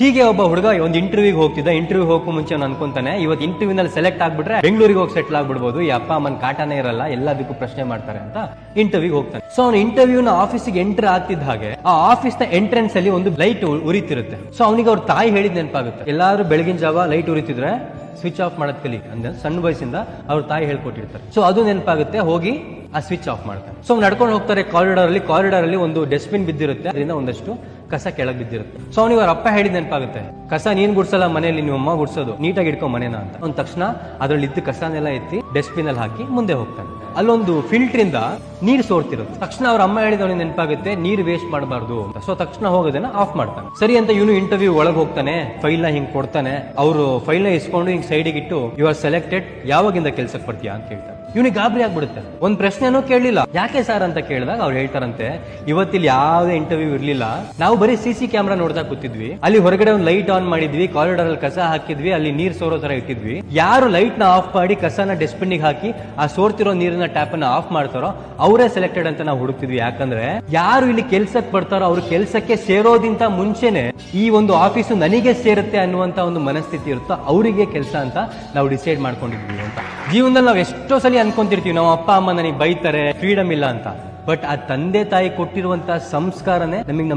ಹೀಗೆ ಒಬ್ಬ ಹುಡುಗ ಒಂದು ಇಂಟರ್ವ್ಯೂಗೆ ಹೋಗ್ತಿದ್ದ. ಇಂಟರ್ವ್ಯೂ ಹೋಗೋ ಮುಂಚೆ ಅವ್ನು ಅನ್ಕೊಂತಾನೆ, ಇವತ್ತು ಇಂಟರ್ವ್ಯೂ ನಲ್ಲಿ ಸೆಲೆಕ್ಟ್ ಆಗ್ಬಿಟ್ರೆ ಬೆಂಗಳೂರಿಗೆ ಹೋಗಿ ಸೆಟ್ಲ್ ಆಗ್ಬಿಡ್ಬೋದು. ಈ ಅಪ್ಪ, ಅಮ್ಮನ ಕಾಟನೇ ಇರಲ್ಲ, ಎಲ್ಲದಕ್ಕೂ ಪ್ರಶ್ನೆ ಮಾಡ್ತಾರೆ ಅಂತ ಇಂಟರ್ವ್ಯೂಗೆ ಹೋಗ್ತಾನೆ. ಸೊ ಅವ್ನು ಇಂಟರ್ವ್ಯೂನ ಆಫೀಸಿಗೆ ಎಂಟರ್ ಆಗ್ತಿದ್ದ ಹಾಗೆ, ಆ ಆಫೀಸ್ನ ಎಂಟ್ರೆನ್ಸ್ ಅಲ್ಲಿ ಒಂದು ಲೈಟ್ ಉರಿತಿರುತ್ತೆ. ಸೊ ಅವನಿಗೆ ಅವ್ರ ತಾಯಿ ಹೇಳಿದ್ ನೆನಪಾಗುತ್ತೆ. ಎಲ್ಲಾದ್ರೂ ಬೆಳಗಿನ ಜಾವ ಲೈಟ್ ಉರಿತಿದ್ರೆ ಸ್ವಿಚ್ ಆಫ್ ಮಾಡೋದ್ ಕಲಿ. ಅಂದ್ರೆ ಸಣ್ಣ ವಯಸ್ಸಿಂದ ಅವ್ರ ತಾಯಿ ಹೇಳ್ಕೊಟ್ಟಿರ್ತಾರೆ. ಸೊ ಅದು ನೆನಪಾಗುತ್ತೆ, ಹೋಗಿ ಆ ಸ್ವಿಚ್ ಆಫ್ ಮಾಡ್ತಾರೆ ಸೊ ನಡ್ಕೊಂಡು ಹೋಗ್ತಾರೆ ಕಾರಿಡಾರ್ ಅಲ್ಲಿ. ಕಾರಿಡಾರ್ ಅಲ್ಲಿ ಒಂದು ಡಸ್ಟ್ಬಿನ್ ಬಿದ್ದಿರುತ್ತೆ. ಅದರಿಂದ ಒಂದಷ್ಟು ಕಸ ಕೆಳಗೆ ಬಿದ್ದಿರುತ್ತೆ. ಸೊ ಅವ್ನಿಗೆ ಅವ್ರ ಅಪ್ಪ ಹೇಳಿದ್ ನೆನಪಾಗುತ್ತೆ. ಕಸ ನೀನ್ ಗುಡ್ಸಲ್ಲ, ಮನೆಯಲ್ಲಿ ನೀವು ಅಮ್ಮ ಗುಡ್ಸೋದು. ನೀಟಾಗಿ ಇಟ್ಕೊ ಮನೇನ ಅಂತ. ಒಂದ್ ತಕ್ಷಣ ಅದ್ರಲ್ಲಿ ಇದ್ದ ಕಸನೆಲ್ಲ ಎತ್ತಿ ಡಸ್ಟ್ಬಿನ್ ಅಲ್ಲಿ ಹಾಕಿ ಮುಂದೆ ಹೋಗ್ತಾನೆ. ಅಲ್ಲೊಂದು ಫಿಲ್ಟರ್ ಇಂದ ನೀರ್ ಸೋರ್ತಿರುತ್ತೆ. ತಕ್ಷಣ ಅವ್ರ ಅಮ್ಮ ಹೇಳಿದವನಿಗೆ ನೆನಪಾಗುತ್ತೆ, ನೀರ್ ವೇಸ್ಟ್ ಮಾಡಬಾರ್ದು ಸೊ ತಕ್ಷಣ ಹೋಗೋದನ್ನ ಆಫ್ ಮಾಡ್ತಾನೆ. ಸರಿ ಅಂತ ಇವನು ಇಂಟರ್ವ್ಯೂ ಒಳಗೆ ಹೋಗ್ತಾನೆ ಫೈಲ್ನ ಹಿಂಗ್ ಕೊಡ್ತಾನೆ. ಅವರು ಫೈಲ್ನ ಇಸ್ಕೊಂಡು ಹಿಂಗ್ ಸೈಡಿಗೆ ಇಟ್ಟು ಯು ಆರ್ ಸೆಲೆಕ್ಟೆಡ್ ಯಾವಾಗಿಂದ ಕೆಲ್ಸಕ್ಕೆ ಬರ್ತೀಯಾ? ಅಂತ ಕೇಳ್ತಾರೆ ಇವನಿಗೆ ಗಾಬರಿ ಆಗ್ಬಿಡುತ್ತೆ. ಒಂದ್ ಪ್ರಶ್ನೆನೂ ಕೇಳಲಿಲ್ಲ. ಯಾಕೆ ಸರ್ ಅಂತ ಕೇಳಿದಾಗ ಅವ್ರು ಹೇಳ್ತಾರಂತೆ, ಇವತ್ತಿಲ್ಲಿ ಯಾವ್ದೇ ಇಂಟರ್ವ್ಯೂ ಇರ್ಲಿಲ್ಲ. ನಾವು ಬರೀ ಸಿ ಸಿ ಕ್ಯಾಮ್ರಾ ನೋಡ್ತಾ ಕೂತಿದ್ವಿ. ಅಲ್ಲಿ ಹೊರಗಡೆ ಒಂದು ಲೈಟ್ ಆನ್ ಮಾಡಿದ್ವಿ ಕಾರಿಡಾರ್ ಅಲ್ಲಿ ಕಸ ಹಾಕಿದ್ವಿ, ಅಲ್ಲಿ ನೀರ್ ಸೋರೋ ತರ ಇಟ್ಟಿದ್ವಿ. ಯಾರು ಲೈಟ್ನ ಆಫ್ ಮಾಡಿ ಕಸನ ಡಸ್ಟ್ಬಿನ್ಗೆ ಹಾಕಿ ಆ ಸೋರ್ತಿರೋ ನೀರಿನ ಟ್ಯಾಪ್ನ ಆಫ್ ಮಾಡ್ತಾರೋ, ಅವರೇ ಸೆಲೆಕ್ಟೆಡ್ ಅಂತ ನಾವು ಹುಡುಕ್ತಿದ್ವಿ. ಯಾಕಂದ್ರೆ, ಯಾರು ಇಲ್ಲಿ ಕೆಲ್ಸಕ್ಕೆ ಬರ್ತಾರೋ ಅವ್ರ ಕೆಲ್ಸಕ್ಕೆ ಸೇರೋದಿಂತ ಮುಂಚೆನೆ ಈ ಒಂದು ಆಫೀಸು ನನಗೆ ಸೇರುತ್ತೆ ಅನ್ನುವಂತ ಒಂದು ಮನಸ್ಥಿತಿ ಇರುತ್ತೋ ಅವರಿಗೆ ಕೆಲಸ ಅಂತ ನಾವು ಡಿಸೈಡ್ ಮಾಡ್ಕೊಂಡಿದ್ವಿ ಅಂತ. ಜೀವನದಲ್ಲಿ ನಾವು ಎಷ್ಟೋ ಸಲ ಅನ್ಕೊಂತಿರ್ತೀವಿ, ನಮ್ಮ ಅಪ್ಪ, ಅಮ್ಮ ನನಗೆ ಬೈತಾರೆ ಫ್ರೀಡಮ್ ಇಲ್ಲ ಅಂತ. ಬಟ್ ಆ ತಂದೆ ತಾಯಿ ಕೊಟ್ಟಿರುವಂತಹ ಸಂಸ್ಕಾರನೇ ನಮಗೆ